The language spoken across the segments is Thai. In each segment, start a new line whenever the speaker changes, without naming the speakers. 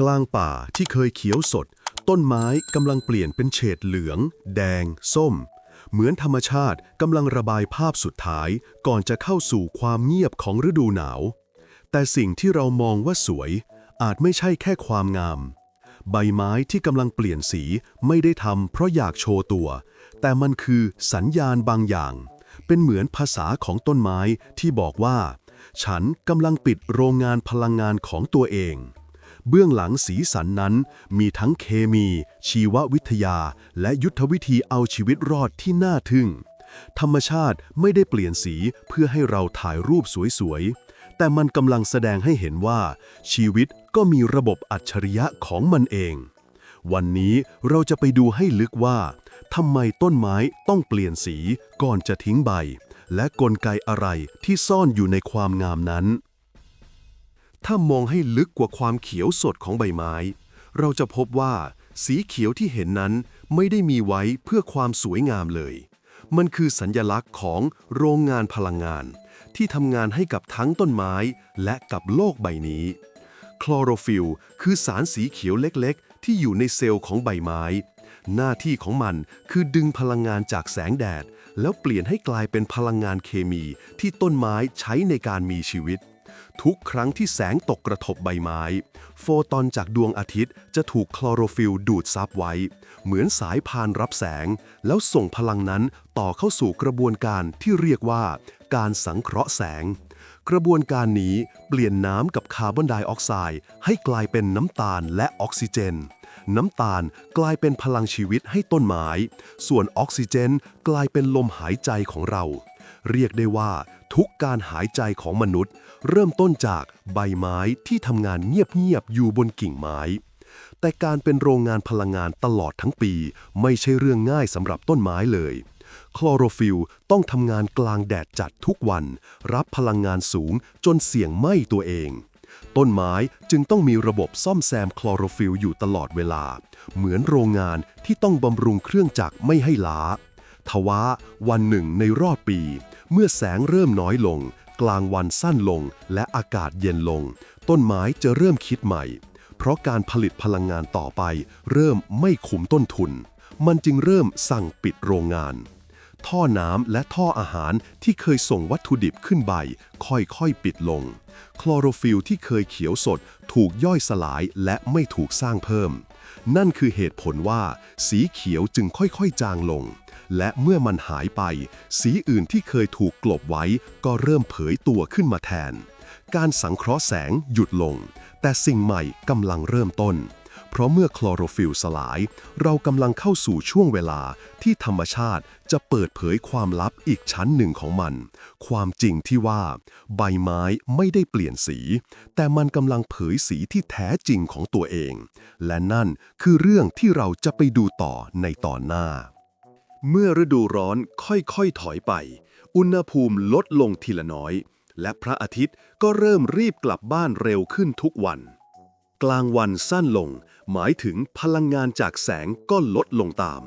กลางป่าที่เคยเขียวสด ต้นไม้กำลังเปลี่ยนเป็นเฉดเหลือง แดง ส้ม เหมือนธรรมชาติกำลังระบายภาพสุดท้ายก่อนจะเข้าสู่ความเงียบของฤดูหนาว แต่สิ่งที่เรามองว่าสวย อาจไม่ใช่แค่ความงาม ใบไม้ที่กำลังเปลี่ยนสีไม่ได้ทำเพราะอยากโชว์ตัว แต่มันคือสัญญาณบางอย่าง เป็นเหมือนภาษาของต้นไม้ที่บอกว่า ฉันกำลังปิดโรงงานพลังงานของตัวเอง เบื้องหลังสีสันนั้น มีทั้งเคมี ชีววิทยา และยุทธวิธีเอาชีวิตรอดที่น่าทึ่ง ธรรมชาติไม่ได้เปลี่ยนสีเพื่อให้เราถ่ายรูปสวยๆ แต่มันกำลังแสดงให้เห็นว่า ชีวิตก็มีระบบอัจฉริยะของมันเอง วันนี้เราจะไปดูให้ลึกว่าทำไมต้นไม้ต้องเปลี่ยนสีก่อนจะทิ้งใบ และกลไกอะไรที่ซ่อนอยู่ในความงามนั้น ถ้ามองให้ลึกกว่าความเขียวสดของใบไม้ เราจะพบว่าสีเขียวที่เห็นนั้นไม่ได้มีไว้เพื่อความสวยงามเลย มันคือสัญญลักษณ์ของโรงงานพลังงาน ที่ทำงานให้กับทั้งต้นไม้และกับโลกใบนี้ คลอโรฟิลคือสารสีเขียวเล็กๆ ที่อยู่ในเซลล์ของใบไม้ หน้าที่ของมันคือดึงพลังงานจากแสงแดด แล้วเปลี่ยนให้กลายเป็นพลังงานเคมีที่ต้นไม้ใช้ในการมีชีวิต ทุกครั้งที่แสงตกกระทบใบไม้ โฟตอนจากดวงอาทิตย์จะถูกคลอโรฟิลดูดซับไว้ เหมือนสายพานรับแสง แล้วส่งพลังนั้นต่อเข้าสู่กระบวนการที่เรียกว่า การสังเคราะห์แสง กระบวนการนี้เปลี่ยนน้ำกับคาร์บอนไดออกไซด์ให้กลายเป็นน้ำตาลและออกซิเจน น้ำตาลกลายเป็นพลังชีวิตให้ต้นไม้ ส่วนออกซิเจน กลายเป็นลมหายใจของเรา เรียกได้ว่า ทุกการหายใจของมนุษย์ เริ่มต้นจากใบไม้ที่ทำงานเงียบๆอยู่บนกิ่งไม้ แต่การเป็นโรงงานพลังงานตลอดทั้งปี ไม่ใช่เรื่องง่ายสำหรับต้นไม้เลย คลอโรฟิลต้องทำงานกลางแดดจัดทุกวัน รับพลังงานสูงจนเสี่ยงไหม้ตัวเองต้นไม้จึงต้องมีระบบซ่อมแซมคลอโรฟิลอยู่ตลอดเวลา เหมือนโรงงานที่ต้องบำรุงเครื่องจักรไม่ให้ล้า ทว่าวันหนึ่งในรอบปี เมื่อแสงเริ่มน้อยลง กลางวันสั้นลงและอากาศเย็นลง ต้นไม้จะเริ่มคิดใหม่ เพราะการผลิตพลังงานต่อไป เริ่มไม่คุ้มต้นทุน มันจึงเริ่มสั่งปิดโรงงาน ท่อน้ำและท่ออาหารที่เคยส่งวัตถุดิบขึ้นใบ ค่อยๆปิดลง คลอโรฟิลที่เคยเขียวสดถูกย่อยสลายและไม่ถูกสร้างเพิ่ม นั่นคือเหตุผลว่า สีเขียวจึงค่อยๆจางลง และเมื่อมันหายไป สีอื่นที่เคยถูกกลบไว้ก็เริ่มเผยตัวขึ้นมาแทน การสังเคราะห์แสงหยุดลง แต่สิ่งใหม่กำลังเริ่มต้น เพราะเมื่อคลอโรฟิลสลาย เรากำลังเข้าสู่ช่วงเวลาที่ธรรมชาติจะเปิดเผยความลับอีกชั้นหนึ่งของมัน ความจริงที่ว่า ใบไม้ไม่ได้เปลี่ยนสี แต่มันกำลังเผยสีที่แท้จริงของตัวเอง และนั่นคือเรื่องที่เราจะไปดูต่อในตอนหน้า เมื่อฤดูร้อนค่อยๆถอยไป อุณหภูมิลดลงทีละน้อย และพระอาทิตย์ก็เริ่มรีบกลับบ้านเร็วขึ้นทุกวัน กลางวันสั้นลง หมายถึงพลังงานจากแสงก็ลดลงตาม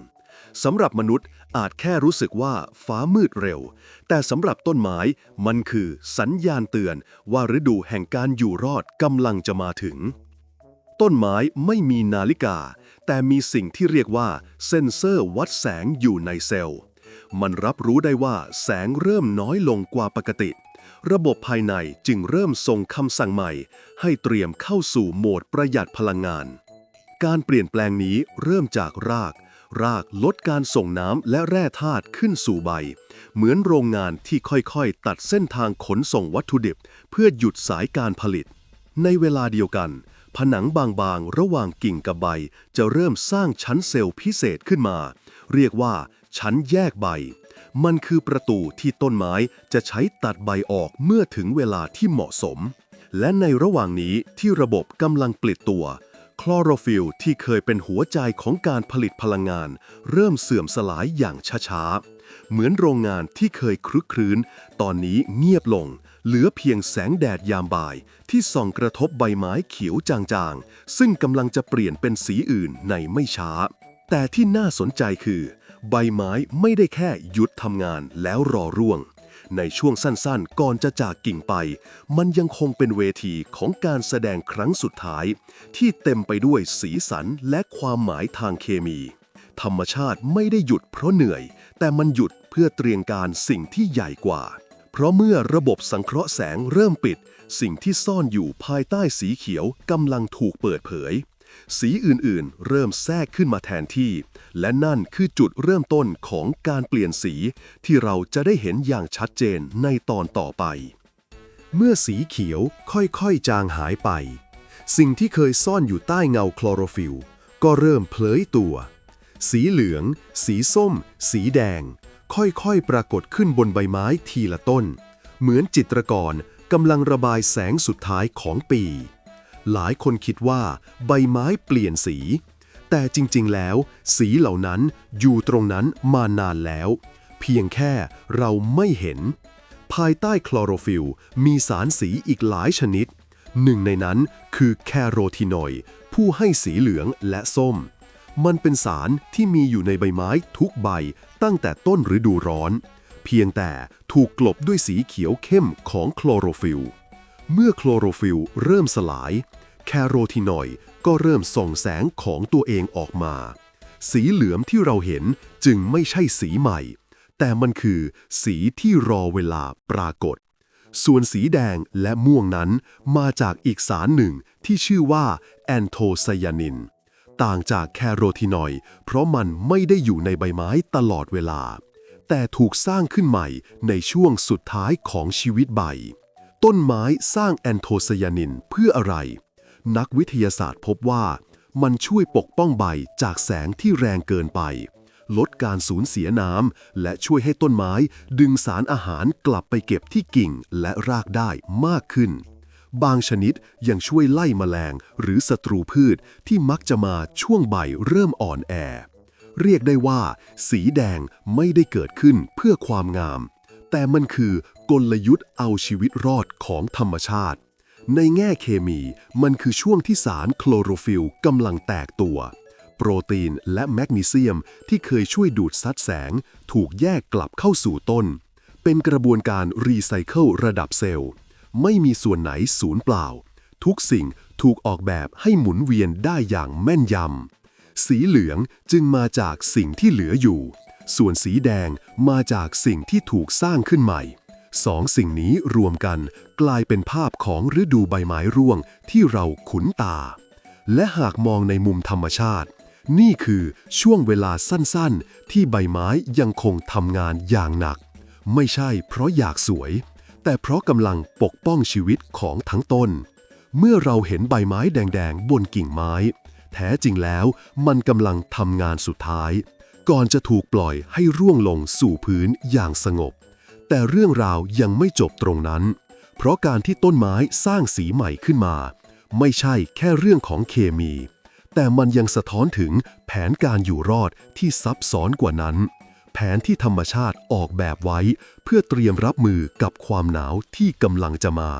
สำหรับมนุษย์อาจแค่รู้สึกว่าฟ้ามืดเร็ว แต่สำหรับต้นไม้มันคือสัญญาณเตือนว่าฤดูแห่งการอยู่รอดกำลังจะมาถึง ต้นไม้ไม่มีนาฬิกา แต่มีสิ่งที่เรียกว่าเซ็นเซอร์วัดแสงอยู่ในเซลล์ มันรับรู้ได้ว่าแสงเริ่มน้อยลงกว่าปกติ ระบบภายในจึงเริ่มส่งคำสั่งใหม่ ให้เตรียมเข้าสู่โหมดประหยัดพลังงาน การเปลี่ยนแปลงนี้เริ่มจากราก รากลดการส่งน้ำและแร่ธาตุขึ้นสู่ใบ เหมือนโรงงานที่ค่อยๆ ตัดเส้นทางขนส่งวัตถุดิบ เพื่อหยุดสายการผลิต ในเวลาเดียวกัน ผนังบางๆ ระหว่างกิ่งกับใบ จะเริ่มสร้างชั้นเซลล์พิเศษขึ้นมา เรียกว่า ชั้นแยกใบ มันคือประตูที่ต้นไม้จะใช้ตัดใบออกเมื่อถึงเวลาที่เหมาะสม และในระหว่างนี้ที่ระบบกำลังปลิดตัว คลอโรฟิลที่เคยเป็นหัวใจของการผลิตพลังงาน เริ่มเสื่อมสลายอย่างช้าๆ เหมือนโรงงานที่เคยครึกครื้น ตอนนี้เงียบลง เหลือเพียงแสงแดดยามบ่ายที่ส่องกระทบใบไม้เขียวจางๆ ซึ่งกำลังจะเปลี่ยนเป็นสีอื่นในไม่ช้า แต่ที่น่าสนใจคือ ใบไม้ไม่ได้แค่หยุดทำงานแล้วรอร่วง ในช่วงสั้นๆ ก่อนจะจากกิ่งไป มันยังคงเป็นเวทีของการแสดงครั้งสุดท้าย ที่เต็มไปด้วยสีสันและความหมายทางเคมี ธรรมชาติไม่ได้หยุดเพราะเหนื่อย แต่มันหยุดเพื่อเตรียมการสิ่งที่ใหญ่กว่า เพราะเมื่อระบบสังเคราะห์แสงเริ่มปิด สิ่งที่ซ่อนอยู่ภายใต้สีเขียวกำลังถูกเปิดเผย สีอื่นๆ เริ่มแทรกขึ้นมาแทนที่ และนั่นคือจุดเริ่มต้นของการเปลี่ยนสีที่เราจะได้เห็นอย่างชัดเจนในตอนต่อไป เมื่อสีเขียวค่อยๆ จางหายไป สิ่งที่เคยซ่อนอยู่ใต้เงาคลอโรฟิลล์ก็เริ่มเผยตัว สีเหลือง สีส้ม สีแดง ค่อยๆ ปรากฏขึ้นบนใบไม้ทีละต้น เหมือนจิตรกรกำลังระบายแสงสุดท้ายของปี หลายคนคิดว่าใบไม้เปลี่ยนสี แต่จริงๆ แล้ว สีเหล่านั้นอยู่ตรงนั้นมานานแล้ว เพียงแค่เราไม่เห็น ภายใต้คลอโรฟิลล์มีสารสีอีกหลายชนิด หนึ่งในนั้นคือแคโรทีนอยด์ผู้ให้สีเหลืองและส้ม มันเป็นสารที่มีอยู่ในใบไม้ทุกใบตั้งแต่ต้นฤดูร้อน เพียงแต่ถูกกลบด้วยสีเขียวเข้มของคลอโรฟิลล์เมื่อโคลอโรฟิลล์เริ่มสลาย แคโรทีนอยก็เริ่มส่องแสงของตัวเองออกมา สีเหลืองที่เราเห็นจึงไม่ใช่สีใหม่ แต่มันคือสีที่รอเวลาปรากฏ ส่วนสีแดงและม่วงนั้นมาจากอีกสารหนึ่งที่ชื่อว่าแอนโทไซยานิน ต่างจากแคโรทีนอยด์เพราะมันไม่ได้อยู่ในใบไม้ตลอดเวลา แต่ถูกสร้างขึ้นใหม่ในช่วงสุดท้ายของชีวิตใบ ต้นไม้สร้างแอนโทไซยานินเพื่ออะไร นักวิทยาศาสตร์พบว่า มันช่วยปกป้องใบจากแสงที่แรงเกินไป ลดการสูญเสียน้ำและช่วยให้ต้นไม้ดึงสารอาหารกลับไปเก็บที่กิ่งและรากได้มากขึ้น บางชนิดยังช่วยไล่แมลงหรือศัตรูพืชที่มักจะมาช่วงใบเริ่มอ่อนแอ เรียกได้ว่า สีแดงไม่ได้เกิดขึ้นเพื่อความงาม แต่มันคือกลยุทธ์เอาชีวิตรอดของธรรมชาติ ในแง่เคมีมันคือช่วงที่สารโคลอโรฟิลล์กำลังแตกตัว โปรตีนและแมกนีเซียมที่เคยช่วยดูดซัดแสง ถูกแยกกลับเข้าสู่ต้น เป็นกระบวนการรีไซเคิลระดับเซลล์ ไม่มีส่วนไหนสูญเปล่า ทุกสิ่งถูกออกแบบให้หมุนเวียนได้อย่างแม่นยำ สีเหลืองจึงมาจากสิ่งที่เหลืออยู่ ส่วนสีแดงมาจากสิ่งที่ถูกสร้างขึ้นใหม่สองสิ่งนี้รวมกันกลายเป็นภาพของฤดูใบไม้ร่วงที่เราขุนตา และหากมองในมุมธรรมชาติ นี่คือช่วงเวลาสั้นๆ ที่ใบไม้ยังคงทำงานอย่างหนัก ไม่ใช่เพราะอยากสวย แต่เพราะกำลังปกป้องชีวิตของทั้งต้น เมื่อเราเห็นใบไม้แดงๆ บนกิ่งไม้ แท้จริงแล้วมันกำลังทำงานสุดท้าย ก่อนจะถูกปล่อยให้ร่วงลงสู่พื้นอย่างสงบ แต่เรื่องราวยังไม่จบตรงนั้น เพราะการที่ต้นไม้สร้างสีใหม่ขึ้นมา ไม่ใช่แค่เรื่องของเคมี แต่มันยังสะท้อนถึงแผนการอยู่รอดที่ซับซ้อนกว่านั้น แผนที่ธรรมชาติออกแบบไว้ เพื่อเตรียมรับมือกับความหนาวที่กำลังจะมา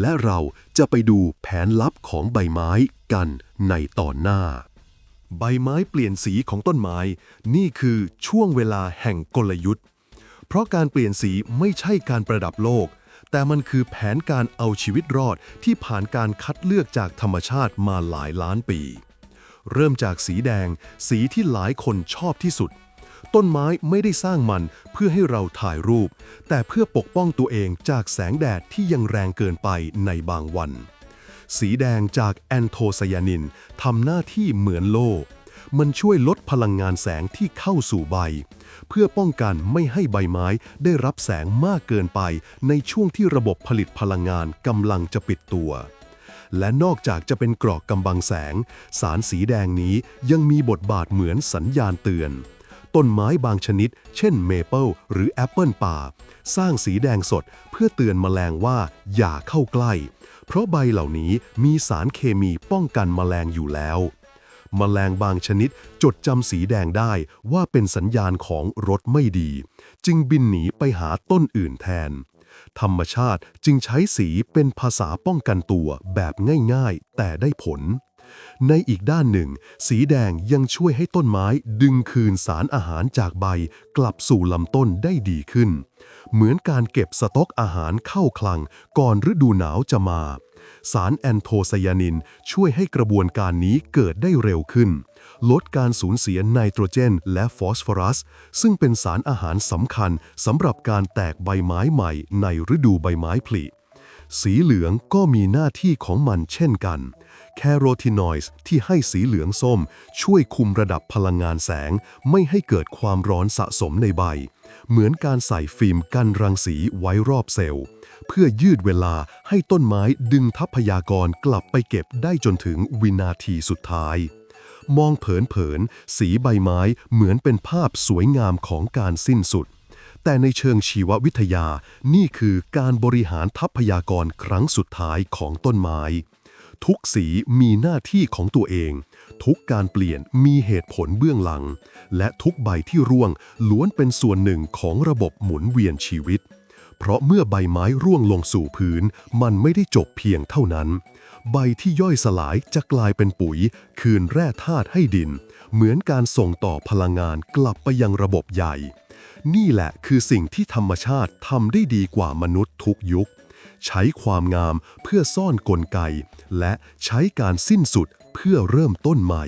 และเราจะไปดูแผนลับของใบไม้กันในตอนหน้า ใบไม้เปลี่ยนสีของต้นไม้ นี่คือช่วงเวลาแห่งกลยุทธ์ เพราะการเปลี่ยนสีไม่ใช่การประดับโลก แต่มันคือแผนการเอาชีวิตรอดที่ผ่านการคัดเลือกจากธรรมชาติมาหลายล้านปี เริ่มจากสีแดง สีที่หลายคนชอบที่สุด ต้นไม้ไม่ได้สร้างมันเพื่อให้เราถ่ายรูป แต่เพื่อปกป้องตัวเองจากแสงแดดที่ยังแรงเกินไปในบางวัน สีแดงจากแอนโทไซยานินทำหน้าที่เหมือนโล่มันช่วยลดพลังงานแสงที่เข้าสู่ใบ เพื่อป้องกันไม่ให้ใบไม้ได้รับแสงมากเกินไปในช่วงที่ระบบผลิตพลังงานกำลังจะปิดตัว และนอกจากจะเป็นกรอกกำบังแสง สารสีแดงนี้ยังมีบทบาทเหมือนสัญญาณเตือน ต้นไม้บางชนิด เช่นเมเปิลหรือแอปเปิลป่า สร้างสีแดงสดเพื่อเตือนแมลงว่าอย่าเข้าใกล้ เพราะใบเหล่านี้มีสารเคมีป้องกันแมลงอยู่แล้วแมลงบางชนิดจดจำสีแดงได้ว่าเป็นสัญญาณของรถไม่ดี จึงบินหนีไปหาต้นอื่นแทน ธรรมชาติจึงใช้สีเป็นภาษาป้องกันตัวแบบง่ายๆ แต่ได้ผล ในอีกด้านหนึ่ง สีแดงยังช่วยให้ต้นไม้ดึงคืนสารอาหารจากใบ กลับสู่ลำต้นได้ดีขึ้น เหมือนการเก็บสต็อกอาหารเข้าคลัง ก่อนฤดูหนาวจะมา สารแอนโทไซยานินช่วยให้กระบวนการนี้เกิดได้เร็วขึ้น ลดการสูญเสียไนโตรเจน และฟอสฟอรัส ซึ่งเป็นสารอาหารสำคัญสำหรับการแตกใบไม้ใหม่ในฤดูใบไม้ผลิสีเหลืองก็มีหน้าที่ของมันเช่นกัน แคโรทีนอยด์ที่ให้สีเหลืองส้ม ช่วยคุมระดับพลังงานแสง ไม่ให้เกิดความร้อนสะสมในใบ เหมือนการใส่ฟิล์มกันรังสีไว้รอบเซลล์ เพื่อยืดเวลาให้ต้นไม้ดึงทัพยากรกลับไปเก็บได้จนถึงวินาทีสุดท้าย มองเผินๆสีใบไม้เหมือนเป็นภาพสวยงามของการสิ้นสุดแต่ในเชิงชีววิทยานี่คือการบริหารทรัพยากรครั้งสุดท้ายของต้นไม้ ทุกสีมีหน้าที่ของตัวเอง ทุกการเปลี่ยนมีเหตุผลเบื้องหลัง และทุกใบที่ร่วงล้วนเป็นส่วนหนึ่งของระบบหมุนเวียนชีวิต เพราะเมื่อใบไม้ร่วงลงสู่พื้น มันไม่ได้จบเพียงเท่านั้น ใบที่ย่อยสลายจะกลายเป็นปุ๋ย คืนแร่ธาตุให้ดิน เหมือนการส่งต่อพลังงานกลับไปยังระบบใหญ่ นี่แหละคือสิ่งที่ธรรมชาติทำได้ดีกว่ามนุษย์ทุกยุค ใช้ความงามเพื่อซ่อนกลไก และใช้การสิ้นสุดเพื่อเริ่มต้นใหม่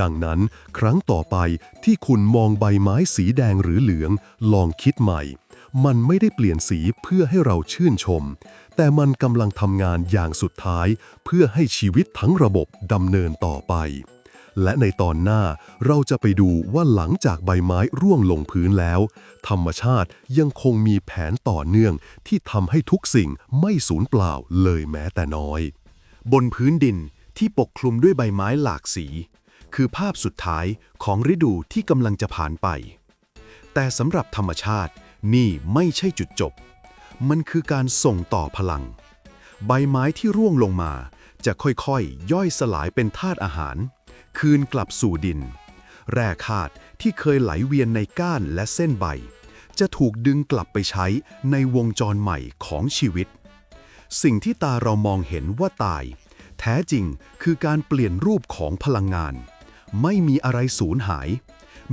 ดังนั้นครั้งต่อไปที่คุณมองใบไม้สีแดงหรือเหลือง ลองคิดใหม่ มันไม่ได้เปลี่ยนสีเพื่อให้เราชื่นชม แต่มันกำลังทำงานอย่างสุดท้าย เพื่อให้ชีวิตทั้งระบบดำเนินต่อไป และในตอนหน้าเราจะไปดูว่าหลังจากใบไม้ร่วงลงพื้นแล้ว ธรรมชาติยังคงมีแผนต่อเนื่องที่ทำให้ทุกสิ่งไม่สูญเปล่าเลยแม้แต่น้อย
บนพื้นดินที่ปกคลุมด้วยใบไม้หลากสี คือภาพสุดท้ายของฤดูที่กำลังจะผ่านไป แต่สำหรับธรรมชาตินี่ไม่ใช่จุดจบ มันคือการส่งต่อพลัง ใบไม้ที่ร่วงลงมาจะค่อยๆย่อยสลายเป็นธาตุอาหาร คืนกลับสู่ดิน แร่ธาตุที่เคยไหลเวียนในก้านและเส้นใบ จะถูกดึงกลับไปใช้ในวงจรใหม่ของชีวิต สิ่งที่ตาเรามองเห็นว่าตาย แท้จริงคือการเปลี่ยนรูปของพลังงาน ไม่มีอะไรสูญหาย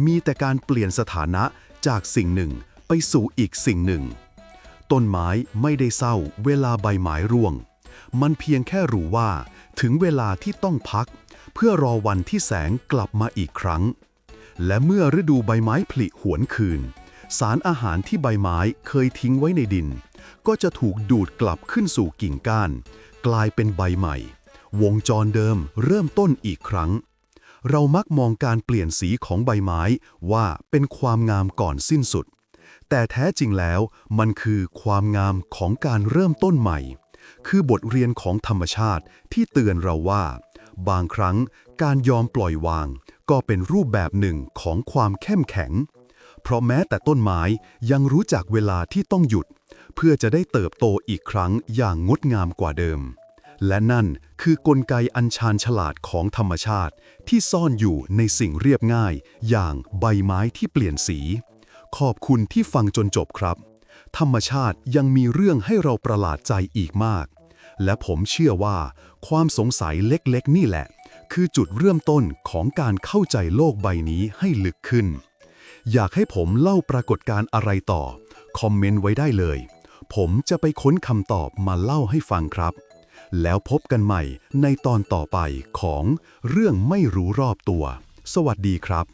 มีแต่การเปลี่ยนสถานะจากสิ่งหนึ่งไปสู่อีกสิ่งหนึ่ง ต้นไม้ไม่ได้เศร้าเวลาใบไม้ร่วง มันเพียงแค่รู้ว่า ถึงเวลาที่ต้องพัก เพื่อรอวันที่แสงกลับมาอีกครั้ง และเมื่อฤดูใบไม้ผลิหวนคืน สารอาหารที่ใบไม้เคยทิ้งไว้ในดิน ก็จะถูกดูดกลับขึ้นสู่กิ่งก้าน กลายเป็นใบใหม่ วงจรเดิมเริ่มต้นอีกครั้ง เรามักมองการเปลี่ยนสีของใบไม้ว่าเป็นความงามก่อนสิ้นสุด แต่แท้จริงแล้วมันคือความงามของการเริ่มต้นใหม่ คือบทเรียนของธรรมชาติที่เตือนเราว่า บางครั้งการยอมปล่อยวาง ก็เป็นรูปแบบหนึ่งของความเข้มแข็ง เพราะแม้แต่ต้นไม้ยังรู้จักเวลาที่ต้องหยุด เพื่อจะได้เติบโตอีกครั้งอย่างงดงามกว่าเดิม และนั่นคือกลไกอันชาญฉลาดของธรรมชาติ ที่ซ่อนอยู่ในสิ่งเรียบง่าย อย่างใบไม้ที่เปลี่ยนสี ขอบคุณที่ฟังจนจบครับ ธรรมชาติยังมีเรื่องให้เราประหลาดใจอีกมาก และผมเชื่อว่า ความสงสัยเล็กๆ นี่แหละ คือจุดเริ่มต้นของการเข้าใจโลกใบนี้ให้ลึกขึ้น อยากให้ผมเล่าปรากฏการณ์อะไรต่อ คอมเมนต์ไว้ได้เลย ผมจะไปค้นคำตอบมาเล่าให้ฟังครับ แล้วพบกันใหม่ในตอนต่อไปของเรื่องไม่รู้รอบตัว สวัสดีครับ